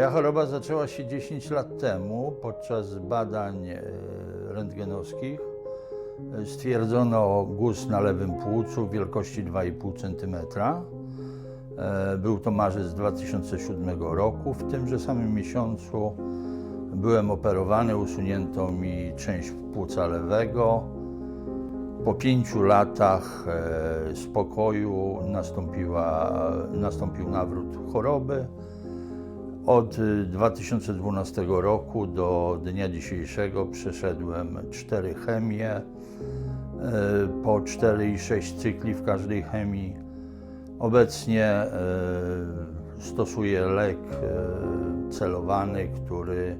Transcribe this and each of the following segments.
Ta choroba zaczęła się 10 lat temu podczas badań e, rentgenowskich. E, Stwierdzono guz na lewym płucu wielkości 2,5 cm. E, Był to marzec 2007 roku. W tymże samym miesiącu byłem operowany, usunięto mi część płuca lewego. Po pięciu latach spokoju nastąpiła, nastąpił nawrót choroby. Od y, 2012 roku do dnia dzisiejszego przeszedłem cztery chemie, e, po 4,6 cykli w każdej chemii. Obecnie e, stosuję lek celowany, który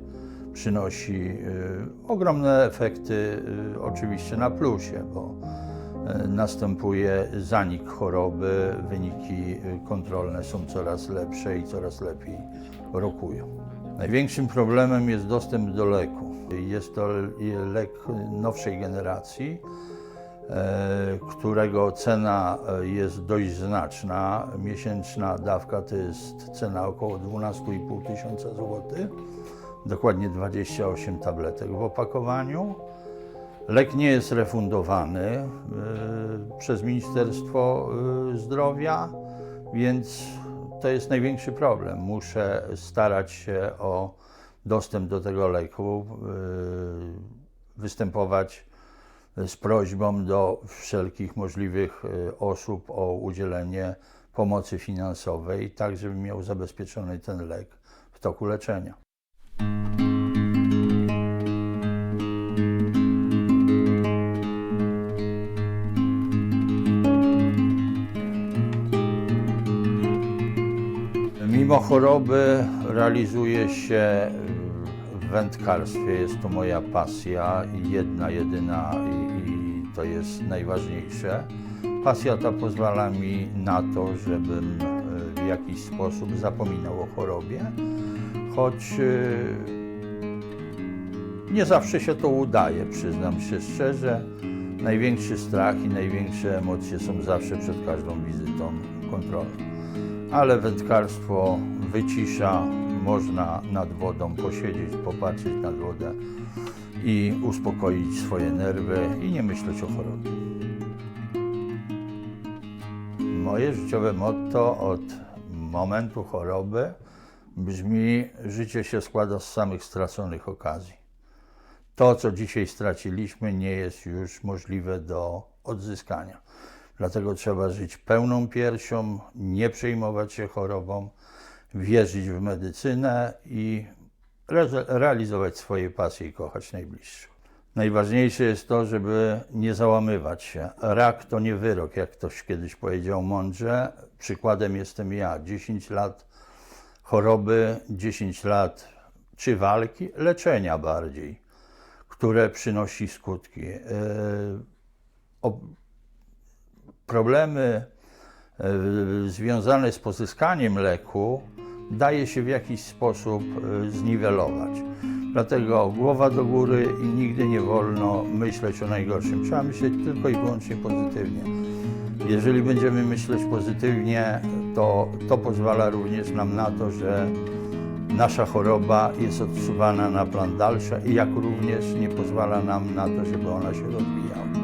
przynosi ogromne efekty, oczywiście na plusie, bo następuje zanik choroby, wyniki e, kontrolne są coraz lepsze i coraz lepiej rokują. Największym problemem jest dostęp do leku. Jest to lek nowszej generacji, e, którego cena e, jest dość znaczna. Miesięczna dawka to jest cena około 12,5 tysiąca złotych, dokładnie 28 tabletek w opakowaniu. Lek nie jest refundowany e, przez Ministerstwo e, Zdrowia, więc to jest największy problem. Muszę starać się o dostęp do tego leku, e, występować z prośbą do wszelkich możliwych osób o udzielenie pomocy finansowej, tak żebym miał zabezpieczony ten lek w toku leczenia. Mimo choroby realizuję się w wędkarstwie. Jest to moja pasja i jedna, jedyna i, i to jest najważniejsze. Pasja ta pozwala mi na to, żebym e, w jakiś sposób zapominał o chorobie, choć e, nie zawsze się to udaje, przyznam się szczerze. Największy strach i największe emocje są zawsze przed każdą wizytą kontrolną ale wędkarstwo wycisza, można nad wodą posiedzieć, popatrzeć nad wodę i uspokoić swoje nerwy i nie myśleć o chorobie. Moje życiowe motto od momentu choroby brzmi: Życie się składa z samych straconych okazji. To, co dzisiaj straciliśmy, nie jest już możliwe do odzyskania. Dlatego trzeba żyć pełną piersią, nie przejmować się chorobą, wierzyć w medycynę i re- realizować swoje pasje i kochać najbliższych. Najważniejsze jest to, żeby nie załamywać się. Rak to nie wyrok, jak ktoś kiedyś powiedział mądrze. Przykładem jestem ja. 10 lat choroby, 10 lat czy walki, leczenia bardziej, które przynosi skutki. Yy, problemy e, związane z pozyskaniem leku daje się w jakiś sposób e, zniwelować. Dlatego głowa do góry i nigdy nie wolno myśleć o najgorszym. Trzeba myśleć tylko i wyłącznie pozytywnie. Jeżeli będziemy myśleć pozytywnie, to to pozwala również nam na to, że nasza choroba jest odsuwana na plan dalszy jak również nie pozwala nam na to, żeby ona się rozwijała.